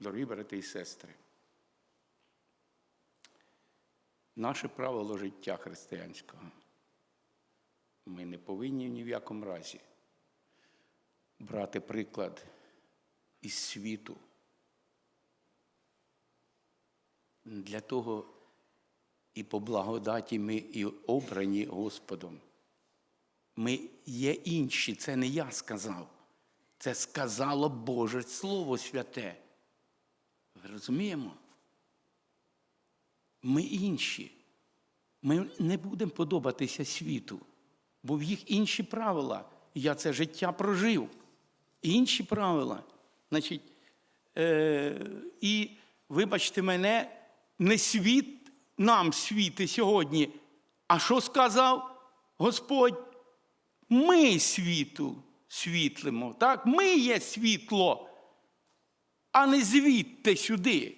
Дорогі брати і сестри, наше правило життя християнського. Ми не повинні ні в якому разі брати приклад із світу. Для того і по благодаті ми і обрані Господом. Ми є інші, це не я сказав. Це сказало Боже Слово Святе. Розуміємо? Ми інші. Ми не будемо подобатися світу, бо в їх інші правила. Я це життя прожив. Інші правила. Значить, е, і вибачте мене, не світ нам світи сьогодні. А що сказав Господь? Ми світу світлимо. Так? Ми є світло, а не звідти сюди.